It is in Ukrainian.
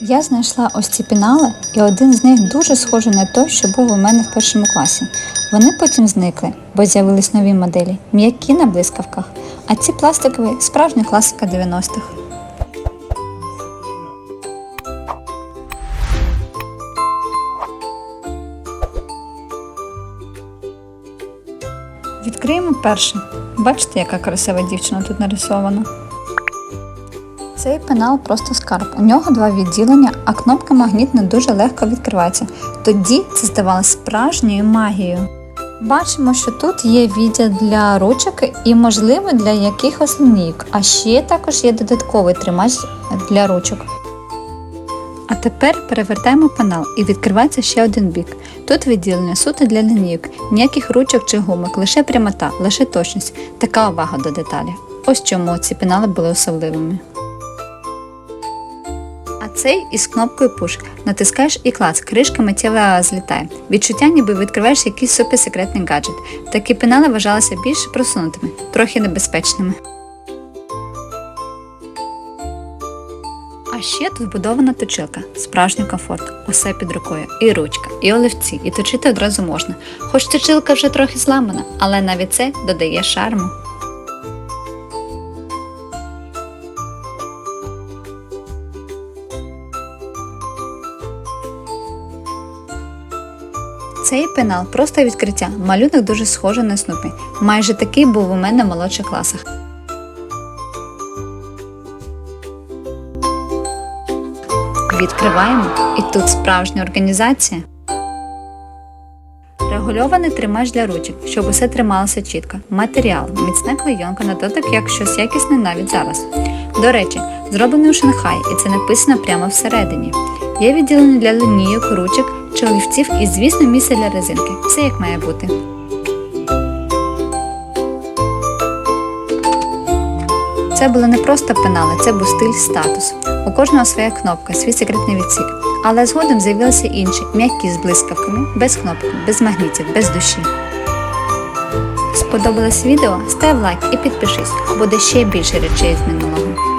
Я знайшла ось ці пінали, і один з них дуже схожий на той, що був у мене в першому класі. Вони потім зникли, бо з'явились нові моделі, м'які на блискавках, а ці пластикові справжня класика 90-х. Відкриємо перший. Бачите, яка красива дівчина тут нарисована. Цей пенал просто скарб. У нього два відділення, а кнопка магнітна дуже легко відкривається. Тоді це здавалося справжньою магією. Бачимо, що тут є відділ для ручок і, можливо, для якихось лінійок, а ще також є додатковий тримач для ручок. А тепер перевертаємо панел і відкривається ще один бік. Тут відділення суто для лінійок, ніяких ручок чи гумок, лише прямота, лише точність, така увага до деталі. Ось чому ці пенали були особливими. Цей із кнопкою Push. Натискаєш і клац, кришка миттєво злітає. Відчуття, ніби відкриваєш якийсь суперсекретний гаджет. Такі пенали вважалися більш просунутими, трохи небезпечними. А ще тут вбудована точилка, справжній комфорт, усе під рукою, і ручка, і олівці, і точити одразу можна. Хоч точилка вже трохи зламана, але навіть це додає шарму. Цей пенал просто відкриття. Малюнок дуже схожий на снупі. Майже такий був у мене в молодших класах. Відкриваємо, і тут справжня організація. Регульований тримач для ручок, щоб усе трималося чітко. Матеріал, міцна клейонка на дотик, як щось якісне навіть зараз. До речі, зроблений у Шанхаї, і це написано прямо всередині. Є відділення для лінійок, ручок чи і, звісно, місце для резинки. Все як має бути. Це були не просто пенали, це був стиль статус. У кожного своя кнопка, свій секретний відсік. Але згодом з'явилися інші, м'які з блискавками, без кнопок, без магнітів, без душі. Сподобалось відео? Став лайк і підпишись, буде ще більше речей з минулого.